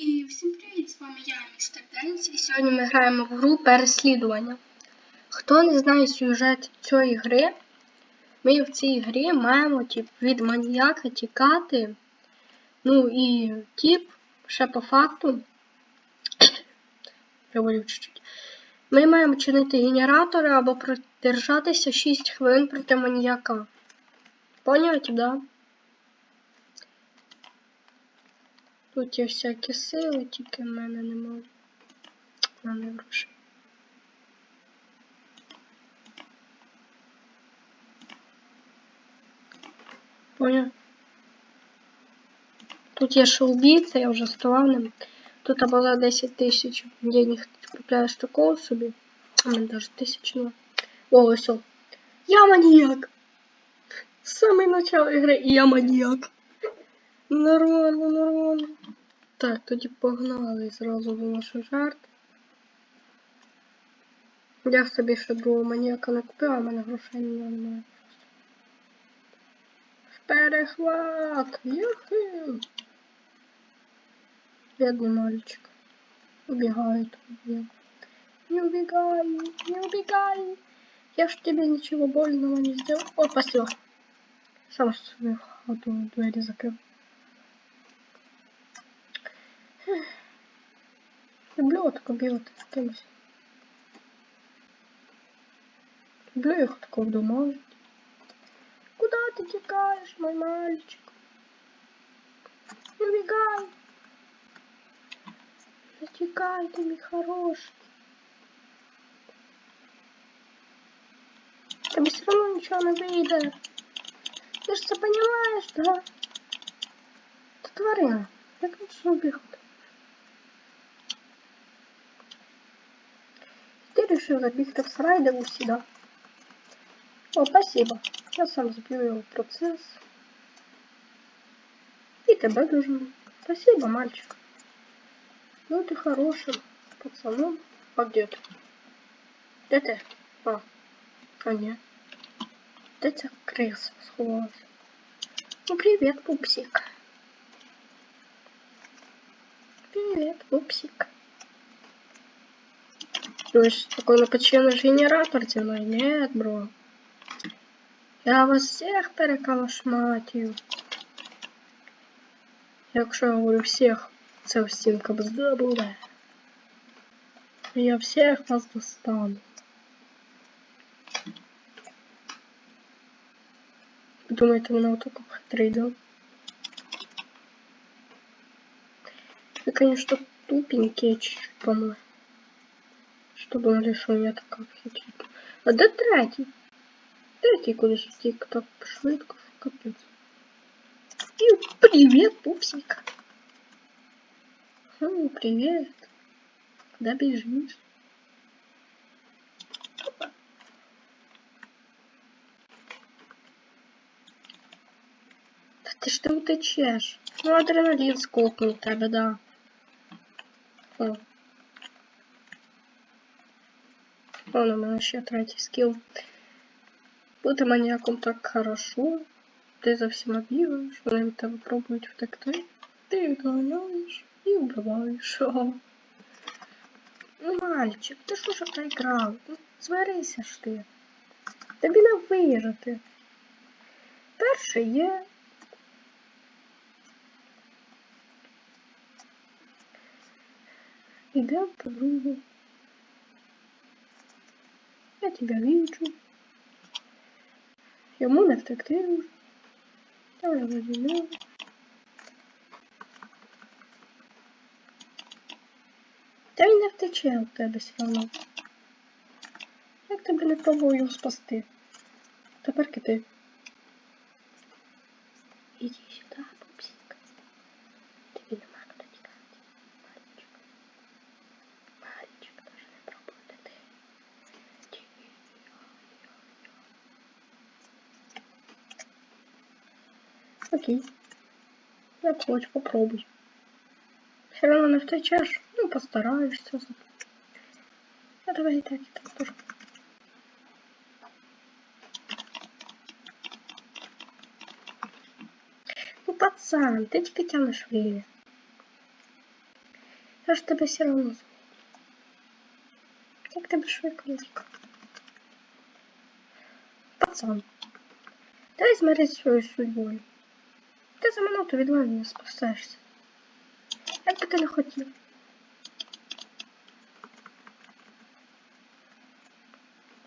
І всім привіт! З вами я, містер Денс, і сьогодні ми граємо в гру переслідування. Хто не знає сюжет цієї гри, ми в цій грі маємо тип, від маніяка тікати. Ну і тип, ще по факту. Чуть-чуть. Ми маємо чинити генератори або продержатися 6 хвилин проти маніяка. Поняли, да? Тут є всякі сили, тільки в мене немає. В мене грошей. Понял? Тут є ще убійця, я вже ставав ним. Тут було 10 тисяч денег купляєш такого собі. А мене навіть тисячного. О, ось. Я маніяк! З самого начала ігри я маніяк. Нормально, нормально. Так, тоді погнали зразу до нашої жертви. Я собі ще другого маніяка не купила, а в мене грошей немає. Перехват! Юху! Бедный мальчик. Убегает. Не убегай, не убегай. Я ж тебе ничего больного не сделал. О, спасибо. Сам свою хату двери закрыл. Люблю вот такое бігати з кимось. Люблю їх тако вдома. Куда ты текаешь, мой мальчик? Не убегай. Не текай ты, мой хороший. Тебе все равно ничего не выйдет. Ты же это понимаешь, да? Ты тварина. Як можна бігати? Решил забігти в сарай, де усіда. О, спасибо. Я сам забью его процесс. И тебя дружно. Спасибо, мальчик. Ну ты хорошим пацаном. А где ты? Где ты? А, а нет. Ты крыса сховалась? Ну привет, пупсик. Привет, пупсик. Думаешь, такой напоченный генератор тяной? Нет, бро. Я вас всех перекалашматію. Якщо я говорю всех, це стінка бзда буде. Я всех вас достану. Думаєте, вона отако хитрий, да? Вы, конечно, тупенькие чуть-чуть, по-моему. Что думали, что я такая хитренькая. А де третій? Третій кудись втік так швидко, що капець. І привіт, пупсик. Ну, привет. Куда бежишь? Опа. Да ты что утечешь? Ну, адреналин скопнул тебе, да. О. Вон у мене ще третій скіл. Бути маніяком так хорошо. Ти за всіма бігаєш, вони в тебе пробують втекти. Ти відганяєш і вбиваєш. Ну, мальчик, ти що ж проіграв? Ну, зварися ж ти. Тобі не вижити. Перше є. Идем по другу. Я тебя вижу. Йому не втекти вже. Я вже розумію. Та й не втече у тебе все одно. Як тебе не пробую спасти? Тепер кити. Окей. Як хочешь, попробуй. Все равно не втечешь, ну постараешься. Я давай и так, и так тоже. Ну, пацан, ты тільки тянеш время. Я ж тебе все равно зову. Як тебе швидко вік? Пацан. Давай змирись зі своєю судьбою. Ти за минуту від мене не спасешся. Як би ти не хотів.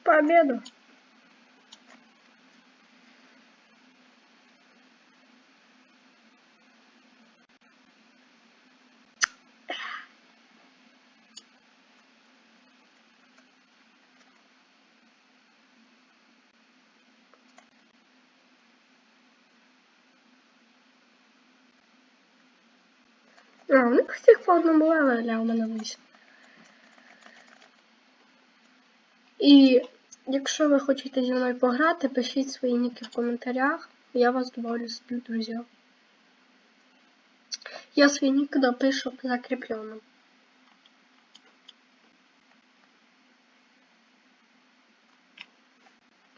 По А, у всіх по одному левелі, а у мене вийшло. І якщо ви хочете зі мною пограти, пишіть свої ніки в коментарях. Я вас добавлю собі друзі. Я свій нік допишу в закріпленому.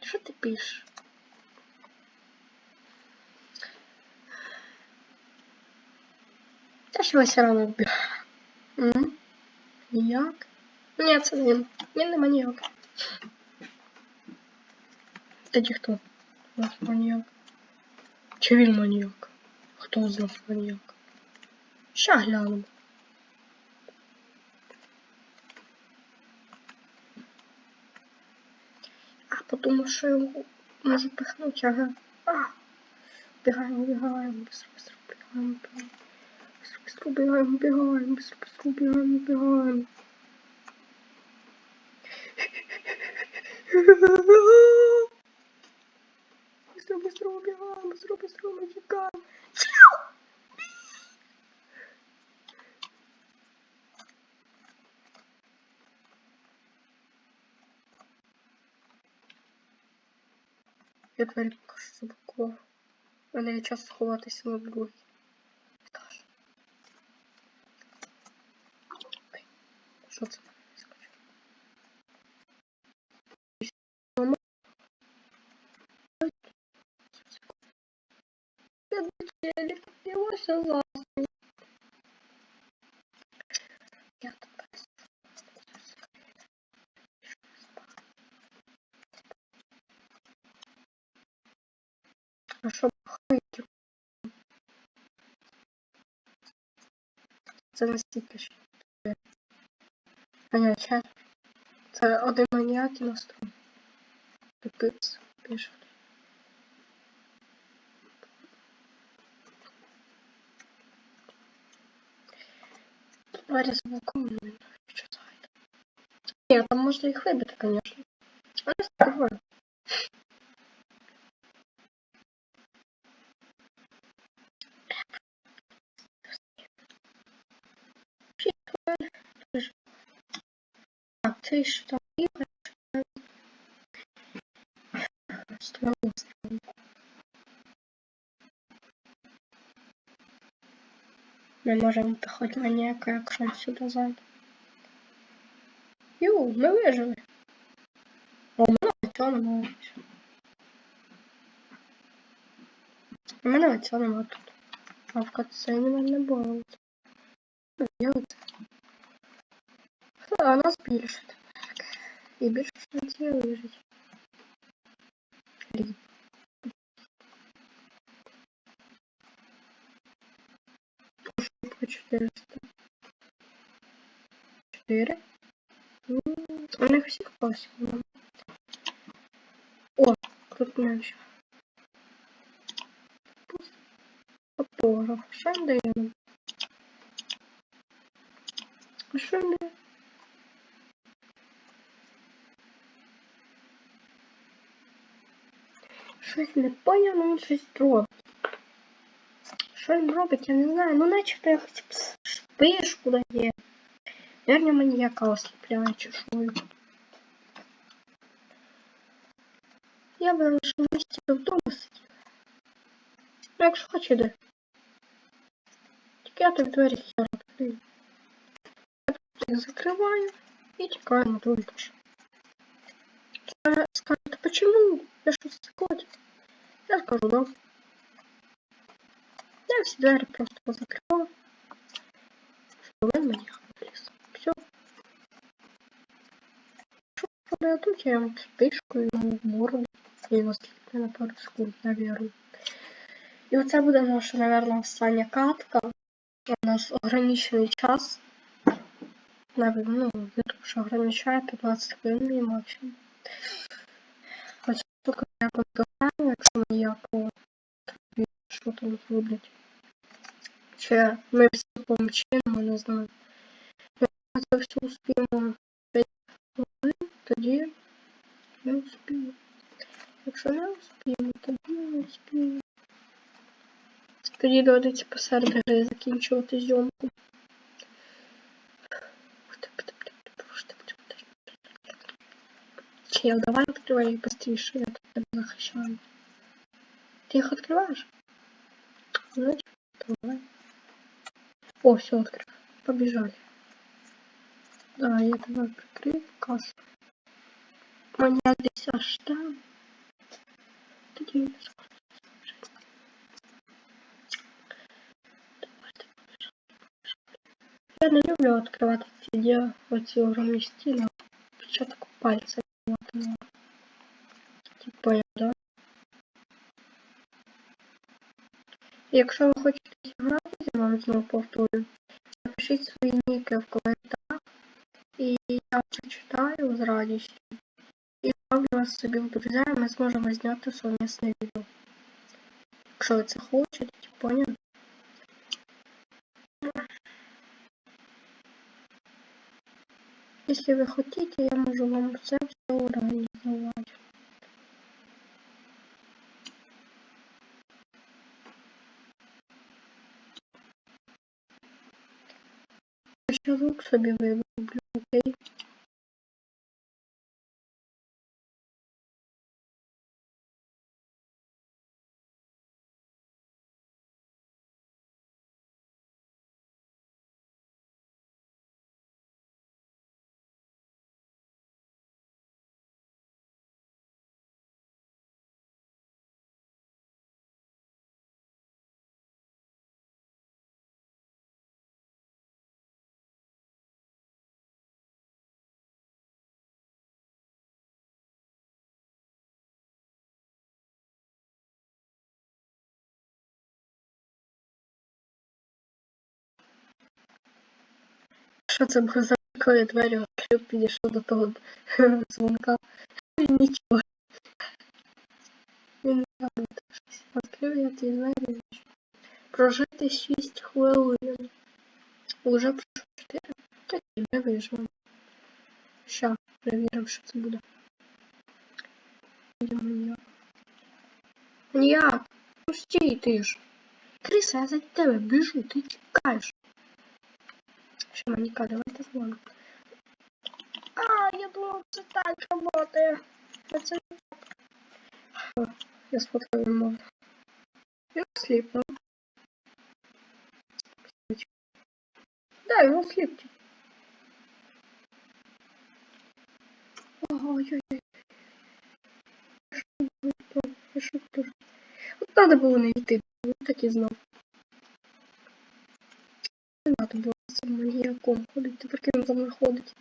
Що ти пишеш? Що все одно. М? Ніяк? Ні, це він. Він не маніяк. Тоді хто? У нас маніяк. Чи він маніяк? Хто з нас маніяк? Ща глянемо. А, потому що його можу пихнути, ага. А! Бігаємо, бігаємо, быстро, быстро, бігаємо, бігаємо Быстро, быстро убегаем, убегаем, быстро, быстро убегаем, убегаем. Быстро, быстро убегаем, быстро, быстро убегаем. Я двері покажу заблокував. У мене є час сховатися на другий. Це настільки ж. А. Це один маніяк і настрой. Пипець пише. Двері заблоковані, що зайде. Ні, там можна їх вибити, звісно. Так, це що там ігри? Странно, странно. Ми можемо піхати маніяка, якщо він сюди зайде. Ю, ми вижили. О, у мене оцього немає. У мене оцього немає тут. А в катсцені мене не було. Що делать? А нас більше тепер. І більше шансів вижити. Рі. По 400. 4. У них всіх посім. О, тут менше. Фотограф. Що він дає нам? А що він Щось не поняв, ну він щось робить. Що він робить, я не знаю. Ну начебто я хоча б шпишку дає. Наверное, маньяка осліпляє чешую. Я б на вашому місці вдома сидів. Ну, якщо хоче, йди. Тільки я тобі двері хер відкрию. Я їх закриваю і тікаю на другий етаж. Скажете, почему? Я щось скотч. Я скажу, ну. Я всі двері просто позакривала. Щоб він мені ліс. Все. Що я тут, я йому спишку, йому морду. І його сліпне на пару секунд, я. І оце буде наша, мабуть, остання катка. У нас ограничений час. Навіть, ну, YouTube що ограничує 15 хвилин і максимум. Я подбираю, якщо ми яко що там зроблять. Чи ми всі помчимо, не знаю. Якщо це все успіємо 5 хвилин, тоді не успіємо. Якщо не успіємо, тоді не успіємо. Тоді доведеться посеред гри закінчувати зйомку. Чел, давай открывай быстрее, Давай хащем. Ты их открываешь? Значит, давай. О, все открыл. Побежали. Да, я давай прикрыл кассу. Меня здесь аж там. Ты Я не люблю открывать эти дела, эти уровни стиля, отпечаток пальцев. Якщо ви хочете зіграти зі мною, знову повторюю, напишіть свої ніки в коментарях, і я прочитаю з радістю. І ставлю вас собі в друзі, і ми зможемо зняти совмісне відео. Якщо ви це хочете, поняли? Если вы хотите, я могу вам все все организовать. Звук собі вироблю, окей? Що це було за коли двері відкрив, підійшов до того дзвонка. І Нічого. Він работає щось. Відкрив я ті двері. Прожити 6 хвилин. Уже пройшло 4. Так і не виживемо. Ща, перевіримо, що це буде. Де маньяк? Маньяк! Ну ти ж. Криса, я за тебе біжу, ти чекаєш. Маньяка, давайте зламаємо. А, я думав, це так це не так. Я сфоткав йому. Він сліпнув. Да, його сліпті. Ой-ой-ой. Я що тут? От треба було не йти, ну так і знав. Не треба було з цим маніяком ходити, тепер він за мною ходить.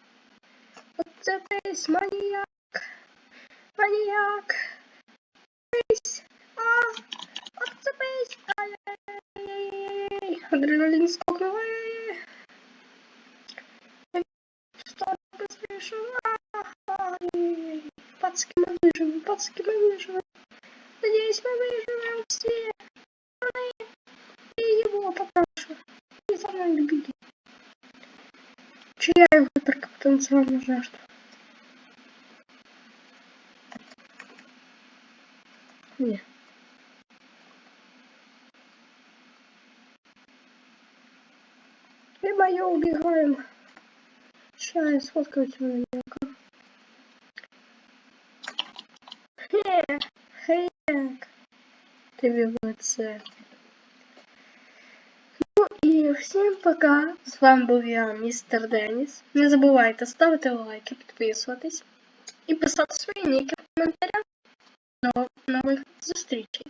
Оце десь маніяк. Маніяк. Десь. А, оце десь. Ай-яй-яй. Адреналін скокнув. Ай-яй-яй. Что быстрее? Ай-яй-яй. Пацки мы выживем, пацки мы выживем. Надеюсь, мы выживем все. Ай, И его попрошу. И за мной беги. Че я его только потенциально нужна, что? Не. Либо ее убегаем. Сейчас я сфоткаю тебя на нее. Хэк, хэк. Ты бегает церковь. Всім пока. З вами був я, містер Деніс. Не забувайте ставити лайки, підписуватись і писати свої ніки в коментарях. До нових зустрічей.